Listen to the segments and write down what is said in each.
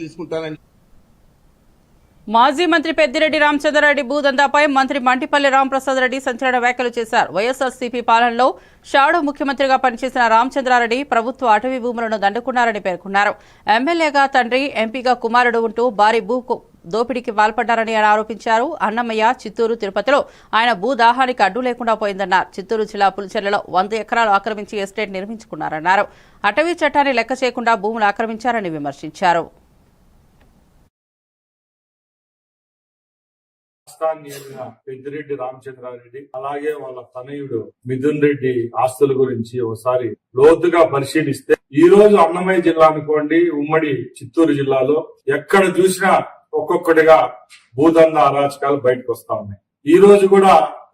తీసుకుంటానని మాజీ మంత్రి పెద్దిరెడ్డి రామచంద్రారెడ్డి భూదందాపై మంత్రి మంటిపల్లి రామప్రసాద్ రెడ్డి సంచలన వ్యాఖ్యలు చేశారు. వైఎస్ఆర్సీపీ పాలనలో షాడో ముఖ్యమంత్రిగా పనిచేసిన రామచంద్రారెడ్డి ప్రభుత్వ అటవీ భూములను దండుకున్నారని పేర్కొన్నారు. ఎమ్మెల్యేగా తండ్రి ఎంపీగా కుమారుడు ఉంటూ భారీ భూ దోపిడీకి పాల్పడ్డారని ఆయన ఆరోపించారు. అన్నమయ్య చిత్తూరు తిరుపతిలో ఆయన భూదాహానికి అడ్డు లేకుండా పోయిందన్నారు. చిత్తూరు జిల్లా పులిచెర్లలో వంద ఎకరాలు ఆక్రమించి ఎస్టేట్ నిర్మించుకున్నారన్నారు. అటవీ చట్టాన్ని లెక్క చేయకుండా భూములు ఆక్రమించారని విమర్శించారు. రాష్ట్రాన్ని పెద్దిరెడ్డి రామచంద్రారెడ్డి అలాగే వాళ్ళ తనయుడు మిథున్ రెడ్డి ఆస్తుల గురించి ఒకసారి లోతుగా పరిశీలిస్తే ఈ రోజు అన్నమయ్య జిల్లా అనుకోండి ఉమ్మడి చిత్తూరు జిల్లాలో ఎక్కడ చూసినా ఒక్కొక్కటిగా భూదంద అరాచకాలు బయటకు వస్తా ఉన్నాయి. ఈ రోజు కూడా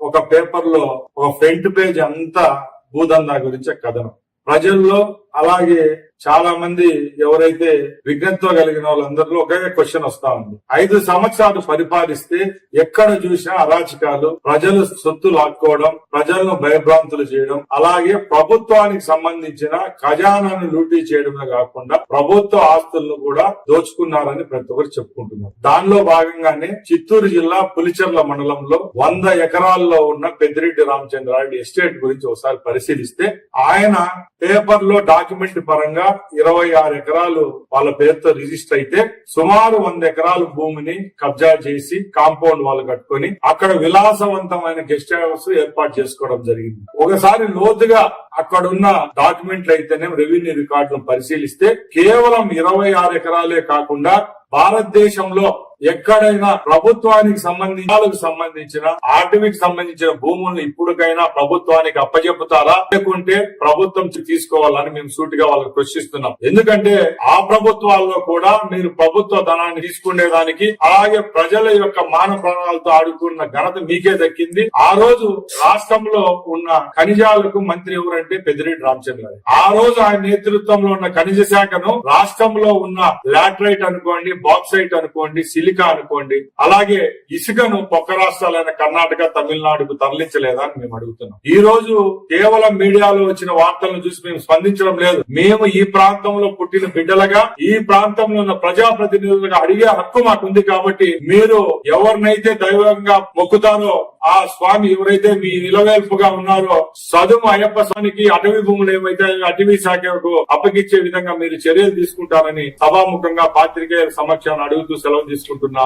ఒక పేపర్లో ఒక ఫ్రంట్ పేజ్ అంతా భూదందా గురించే కథనం. ప్రజల్లో అలాగే చాలా మంది ఎవరైతే విజ్ఞతతో కలిగిన వాళ్ళందరిలో ఒకే క్వశ్చన్ వస్తా ఉంది. ఐదు సంవత్సరాలు పరిపాలిస్తే ఎక్కడ చూసినా అరాచకాలు ప్రజలు సొత్తు లాక్కోవడం ప్రజలను భయభ్రాంతులు చేయడం అలాగే ప్రభుత్వానికి సంబంధించిన ఖజానాను లూటీ చేయడమే కాకుండా ప్రభుత్వ ఆస్తులను కూడా దోచుకున్నారని ప్రతి ఒక్కరు చెప్పుకుంటున్నారు. దానిలో భాగంగానే చిత్తూరు జిల్లా పులిచెర్ల మండలంలో వంద ఎకరాల్లో ఉన్న పెద్దిరెడ్డి రామచంద్రారెడ్డి ఎస్టేట్ గురించి ఒకసారి పరిశీలిస్తే ఆయన పేపర్లో డాక్యుమెంట్ పరంగా ఇరవై ఆరు ఎకరాలు వాళ్ళ పేరుతో రిజిస్టర్ అయితే సుమారు వంద ఎకరాల భూమిని కబ్జా చేసి కాంపౌండ్ వాళ్ళు కట్టుకొని అక్కడ విలాసవంతమైన గెస్ట్ హౌస్ ఏర్పాటు చేసుకోవడం జరిగింది. ఒకసారి లోతుగా అక్కడ ఉన్న డాక్యుమెంట్లు అయితేనే రెవెన్యూ రికార్డులను పరిశీలిస్తే కేవలం ఇరవై ఆరు ఎకరాలే కాకుండా భారతదేశంలో ఎక్కడైనా ప్రభుత్వానికి సంబంధించి సంబంధించిన అటవీకి సంబంధించిన భూములను ఇప్పటికైనా ప్రభుత్వానికి అప్పజెపుతారా లేకుంటే ప్రభుత్వం తీసుకోవాలని మేము సూటిగా వాళ్ళకి ప్రశ్నిస్తున్నాం. ఎందుకంటే ఆ ప్రభుత్వాల్లో కూడా మీరు ప్రభుత్వ ధనాన్ని తీసుకునేదానికి అలాగే ప్రజల యొక్క మాన ప్రాణాలతో ఆడుకున్న ఘనత మీకే దక్కింది. ఆ రోజు రాష్ట్రంలో ఉన్న ఖనిజాలకు మంత్రి ఎవరంటే పెద్దిరెడ్డి రామచంద్ర గారు. ఆ రోజు ఆయన నేతృత్వంలో ఉన్న ఖనిజ శాఖను రాష్ట్రంలో ఉన్న లాట్రైట్ అనుకోండి బాక్సైట్ అనుకోండి సిలికా అనుకోండి. అలాగే ఇసుకను పక్క రాష్ట్రాలైన కర్ణాటక తమిళనాడుకు తరలించలేదా అని మేము అడుగుతున్నాం. ఈ రోజు కేవలం మీడియాలో వచ్చిన వార్తలను చూసి మేము స్పందించడం లేదు. మేము ఈ ప్రాంతంలో పుట్టిన బిడ్డలుగా ఈ ప్రాంతంలో ఉన్న ప్రజాప్రతినిధులుగా అడిగే హక్కు మాకుంది కాబట్టి మీరు ఎవరినైతే దైవంగా మొక్కుతారో ఆ స్వామి ఎవరైతే మీ నిలవేల్పుగా ఉన్నారో సదుము అయ్యప్ప స్వామికి అటవీ భూములు ఏమైతే అటవీ శాఖకు అప్పగించే విధంగా మీరు చర్యలు తీసుకుంటారని సభాముఖంగా పాత్రికేయుల సమక్షాన్ని అడుగుతూ సెలవు తీసుకుంటున్నా.